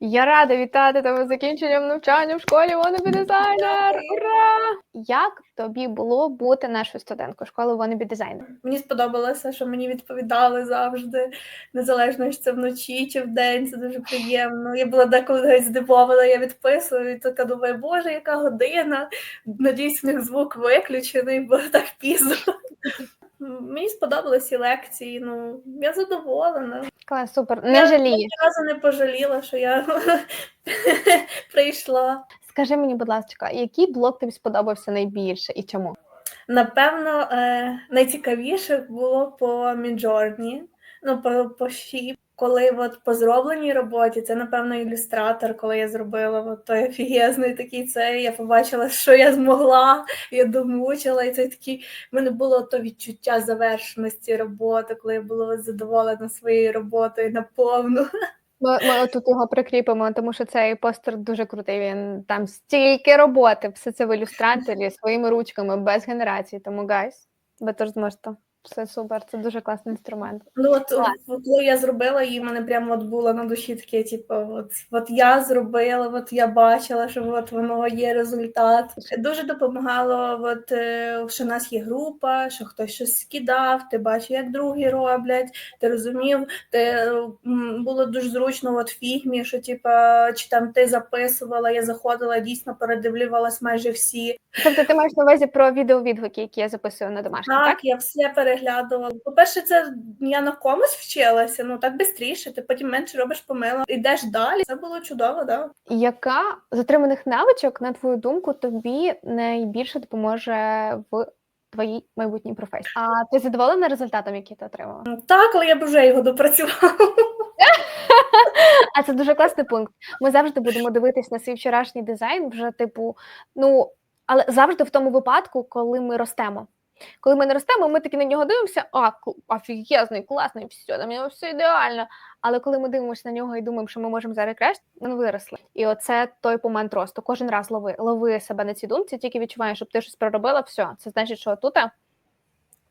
Я рада вітати тебе з закінченням навчання в школі Wannabe Designer! Ура! Як тобі було бути нашою студенткою школи Wannabe Designer? Мені сподобалося, що мені відповідали завжди, незалежно чи це вночі чи вдень. Це дуже приємно. Я була деколи здивована, я відписую і така думаю, боже, яка година. Надіюсь, в них звук виключений, бо так пізно. Мені сподобалися лекції. Ну я задоволена. Клас, супер. Не жалієш. Я разу не пожаліла, що я прийшла. Скажи мені, будь ласка, який блок тобі сподобався найбільше і чому? Напевно, е, найцікавіше було по Міджорні, ну по, по Ші. Коли от по зробленій роботі, це напевно ілюстратор, коли я зробила от той офігезний такий цей. Я побачила, що я змогла, я домучила, і це такий в мене було то відчуття завершеності роботи, коли я була задоволена своєю роботою наповну. Ми, ми тут його прикріпимо, тому що цей постер дуже крутий. Він там стільки роботи, все це в ілюстраторі своїми ручками, без генерації. Тому гайс, ви теж зможете. Все супер, це дуже класний інструмент. Ну от, Клас. коли я зробила її, мене прямо от було на душі таке, типу, от, от я зробила, от я бачила, що от воно є результат. Дуже допомагало, от, е, що в нас є група, що хтось щось скидав, ти бачив, як другі роблять, ти розумів, ти було дуже зручно от в фігмі, що типа, чи там ти записувала, я заходила, дійсно передивлювалась майже всі. Тобто ти маєш на увазі про відеовідгуки, які я записую на домашній, так? Так, я все переглядувала. По-перше, це я на комусь вчилася, ну так швидше, ти потім менше робиш помилок, ідеш далі. Це було чудово, да. Яка з отриманих навичок, на твою думку, тобі найбільше допоможе в твоїй майбутній професії? А ти задоволена результатом, який ти отримала? Так, але я б вже його допрацювала. А це дуже класний пункт. Ми завжди будемо дивитись на свій вчорашній дизайн, вже типу, ну але завжди в тому випадку, коли ми ростемо. Коли ми не ростемо, ми таки на нього дивимося, а офігезний, класний, все, там нього все ідеально. Але коли ми дивимося на нього і думаємо, що ми можемо зараз краще, ми виросли. І оце той момент росту. Кожен раз лови, лови себе на цій думці, тільки відчуваєш, щоб ти щось проробила, все. Це значить, що тут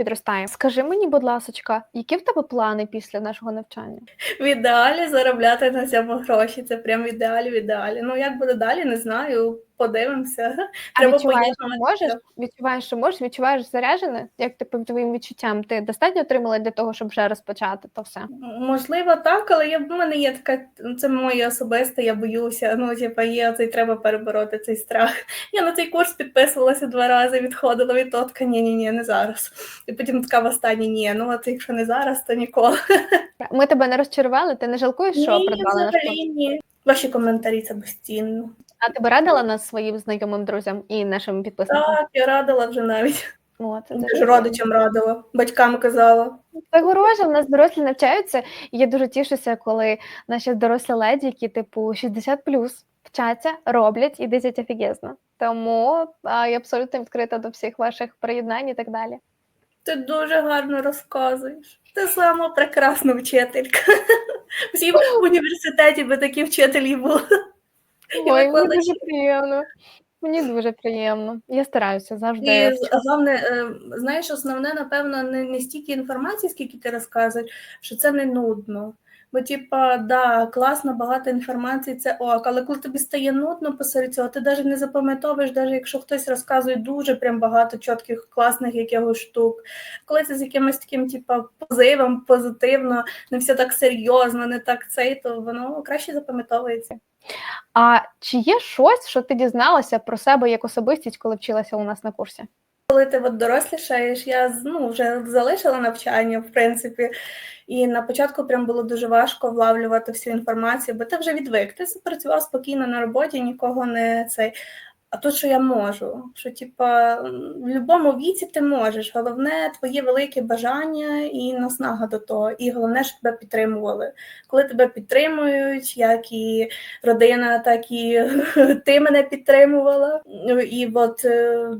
підростає. Скажи мені, будь ласочка, які в тебе плани після нашого навчання? В ідеалі заробляти на цьому гроші. Це прям в ідеалі, в ідеалі. Ну як буде далі, не знаю. Подивимося. А Треба відчуваєш, що можеш? Відчуваєш, що можеш? Відчуваєш заряджене? Як ти по твоїм відчуттям? Ти достатньо отримала для того, щоб вже розпочати то все? Можливо, так, але я, в мене є така, це моє особисте, я боюся. Ну, типа, є цей треба перебороти цей страх. Я на цей курс підписувалася два рази, відходила від тотка, ні, ні, ні, не зараз. І потім така в останній, ні, ну от якщо не зараз, то ніколи. Ми тебе не розчарували, ти не жалкуєш, що ні, придбала наш курс? ні. Ваші коментарі це безцінно. А ти би радила нас своїм знайомим друзям і нашим підписникам? Так, я радила вже навіть. О, це дуже родичам радила, батькам казала. Це хороше, в нас дорослі навчаються. І я дуже тішуся, коли наші дорослі леді, які типу 60 вчаться, роблять і дизять офігезно. Тому а, я абсолютно відкрита до всіх ваших приєднань і так далі. Ти дуже гарно розказуєш. Ти сама прекрасна вчителька. Всі в університеті би такі вчителі були. Ой, мені дуже приємно. Мені дуже приємно. Я стараюся завжди. І головне, е, знаєш, основне, напевно, не, не стільки інформації, скільки ти розказуєш, що це не нудно. Бо, типа, да, класно, багато інформації, це ок, але коли тобі стає нудно посеред цього, ти навіть не запам'ятовуєш, навіть якщо хтось розказує дуже прям багато чітких, класних якихось штук. Коли це з якимось таким, типа, позивом, позитивно, не все так серйозно, не так цей, то воно краще запам'ятовується. А чи є щось, що ти дізналася про себе як особистість, коли вчилася у нас на курсі? Коли ти от дорослішаєш, я ну, вже залишила навчання, в принципі, і на початку прям було дуже важко влавлювати всю інформацію, бо ти вже відвик. Ти працював спокійно на роботі, нікого не цей. А тут, що я можу, що типа в будь-якому віці ти можеш. Головне твоє велике бажання і наснага до того. І головне, щоб тебе підтримували. Коли тебе підтримують, як і родина, так і ти мене підтримувала. І от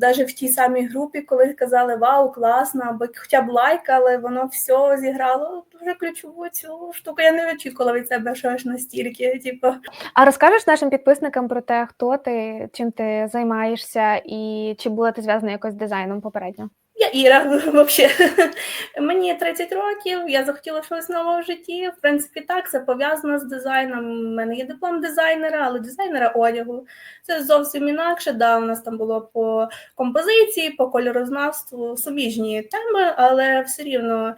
навіть в тій самій групі, коли казали Вау, класно, або хоча б лайкали, воно все зіграло дуже ключову цю штуку. Я не очікувала від себе щось настільки. Типу, А розкажеш нашим підписникам про те, хто ти, чим ти займаєшся, і чи була ти зв'язана якось з дизайном попередньо? Я Іра, взагалі. Мені 30 років, я захотіла щось нового в житті. В принципі, так, це пов'язано з дизайном. У мене є диплом дизайнера, але дизайнера одягу. Це зовсім інакше. Да, у нас там було по композиції, по кольорознавству, суміжні теми, але все рівно.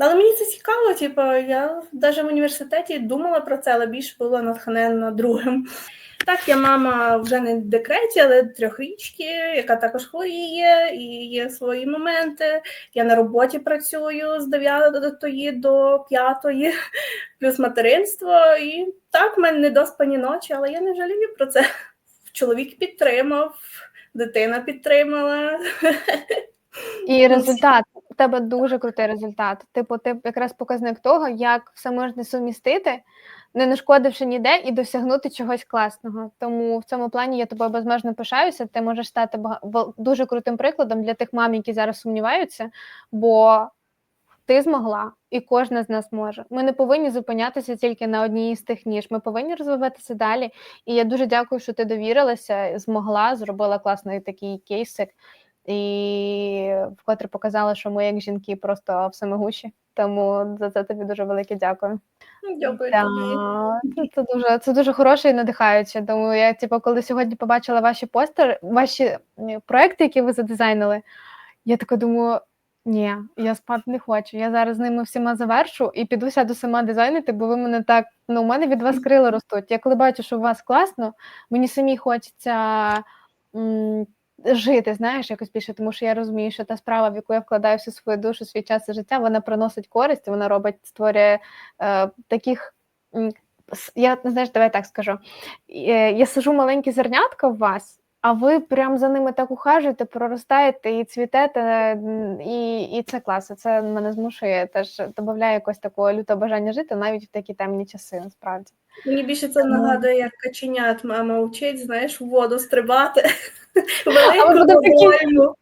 Але мені це цікаво, типу, я навіть в університеті думала про це, але більше була натхненна другим. Так, я мама вже не в декреті, але трьохрічки, яка також хворіє, і є свої моменти. Я на роботі працюю з 9 до 5, плюс материнство. І так, в мене недоспані ночі, але я не жалію про це. Чоловік підтримав, дитина підтримала. І результат у тебе дуже крутий результат. Типу, ти якраз показник того, як все можна сумістити, не нашкодивши ніде і досягнути чогось класного. Тому в цьому плані я тобою безмежно пишаюся. Ти можеш стати бага- дуже крутим прикладом для тих мам, які зараз сумніваються, бо ти змогла, і кожна з нас може. Ми не повинні зупинятися тільки на одній з тих ніж. Ми повинні розвиватися далі. І я дуже дякую, що ти довірилася, змогла, зробила класний такий кейсик. І вкотре показала, що ми, як жінки, просто всемогущі. Тому за це тобі дуже велике дякую. Дякую Да, тобі. це, це дуже це дуже хороше і надихаюче. Тому я, типу, коли сьогодні побачила ваші постери, ваші проекти, які ви задизайнили, я така думаю. Ні, я спати не хочу. Я зараз з ними всіма завершу і піду сяду сама дизайнити, бо ви мене так. Ну, у мене від вас крила ростуть. Я коли бачу, що у вас класно, мені самі хочеться м, жити, знаєш, якось більше, тому що я розумію, що та справа, в яку я вкладаю всю свою душу, свій час і життя, вона приносить користь, вона робить, створює е, таких. Я знаєш, давай так скажу. Е, Я сижу маленькі зернятка в вас, а ви прям за ними так ухажуєте, проростаєте і цвітете, і, і це класно. Це мене змушує теж додає якось такого лютого бажання жити навіть в такі темні часи, насправді. Мені більше це нагадує, як каченят мама вчить, знаєш, в воду стрибати. Велику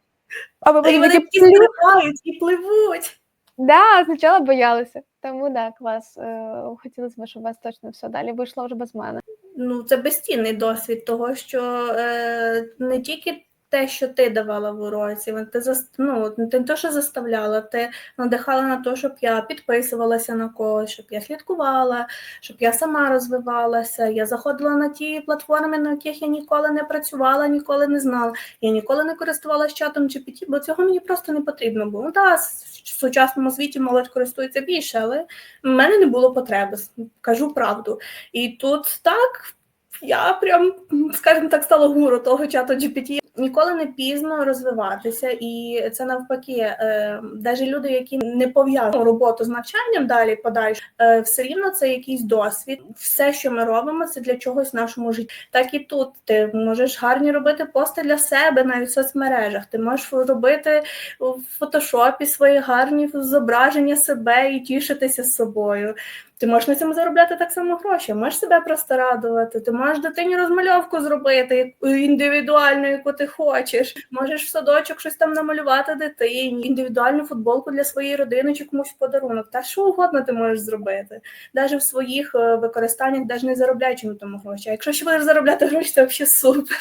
А ви вони такі стрибають і пливуть. Да, спочатку боялися. Тому да, клас. Е, Хотілося б, щоб у вас точно все далі вийшло вже без мене. Ну, це безцінний досвід того, що е, не тільки те, що ти давала в уроці, ти ну, не те, що заставляла, ти надихала на те, щоб я підписувалася на когось, щоб я слідкувала, щоб я сама розвивалася. Я заходила на ті платформи, на яких я ніколи не працювала, ніколи не знала. Я ніколи не користувалася чатом GPT, бо цього мені просто не потрібно було. Ну, та, в сучасному світі молодь користується більше, але в мене не було потреби, кажу правду. І тут так, я прям, скажімо так, стала гуру того чату GPT. Ніколи не пізно розвиватися, і це навпаки, е, навіть люди, які не пов'язують роботу з навчанням далі подальше, е, все рівно це якийсь досвід. Все, що ми робимо, це для чогось в нашому житті. Так і тут ти можеш гарні робити пости для себе навіть в соцмережах. Ти можеш робити в фотошопі свої гарні зображення себе і тішитися з собою. Ти можеш на цьому заробляти так само гроші, можеш себе просто радувати. Ти можеш дитині розмальовку зробити індивідуальну, яку ти хочеш. Можеш в садочок щось там намалювати дитині, індивідуальну футболку для своєї родини чи комусь в подарунок. Та що угодно ти можеш зробити. Навіть в своїх е, використаннях, навіть не заробляючи на тому гроші. А якщо ще будеш заробляти гроші, це взагалі супер.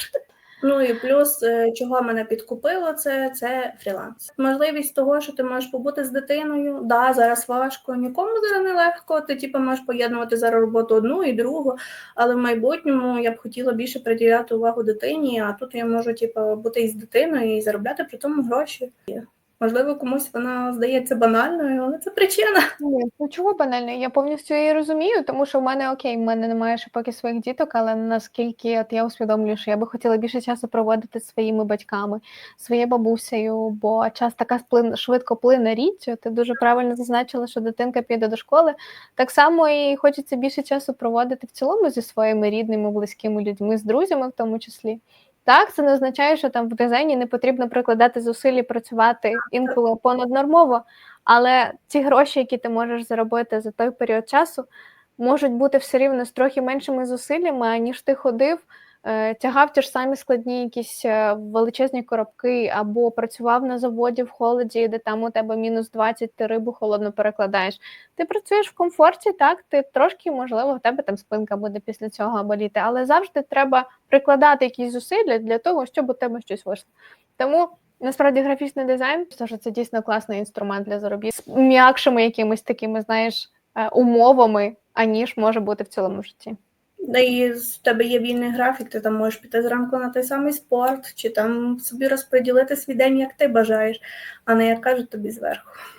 Ну і плюс, е, чого мене підкупило, це, це фріланс. Можливість того, що ти можеш побути з дитиною. Да, зараз важко, нікому зараз не легко. Ти типу, можеш поєднувати зараз роботу одну і другу, але в майбутньому я б хотіла більше приділяти увагу дитині, а тут я можу типу, бути із дитиною і заробляти при тому гроші. Можливо, комусь вона здається банальною, але це причина. Ні, ну чого банально? Я повністю її розумію, тому що в мене окей, в мене немає ще поки своїх діток, але наскільки от я усвідомлюю, що я би хотіла більше часу проводити своїми батьками, своєю бабусею, бо час така сплин, швидко плине річ. Ти дуже правильно зазначила, що дитинка піде до школи. Так само і хочеться більше часу проводити в цілому зі своїми рідними, близькими людьми, з друзями в тому числі. Так, це не означає, що там в дизайні не потрібно прикладати зусиль і працювати інколи понаднормово, але ці гроші, які ти можеш заробити за той період часу, можуть бути все рівно з трохи меншими зусиллями, аніж ти ходив, тягав ті ж самі складні якісь е, величезні коробки, або працював на заводі в холоді, де там у тебе мінус 20, ти рибу холодно перекладаєш. Ти працюєш в комфорті, так, ти трошки, можливо, в тебе там спинка буде після цього боліти, але завжди треба прикладати якісь зусилля для того, щоб у тебе щось вийшло. Тому Насправді графічний дизайн, що це дійсно класний інструмент для заробітку з м'якшими якимись такими, знаєш, е, умовами, аніж може бути в цілому житті. І в тебе є вільний графік, ти там можеш піти зранку на той самий спорт, чи там собі розподілити свій день, як ти бажаєш, а не як кажуть тобі зверху.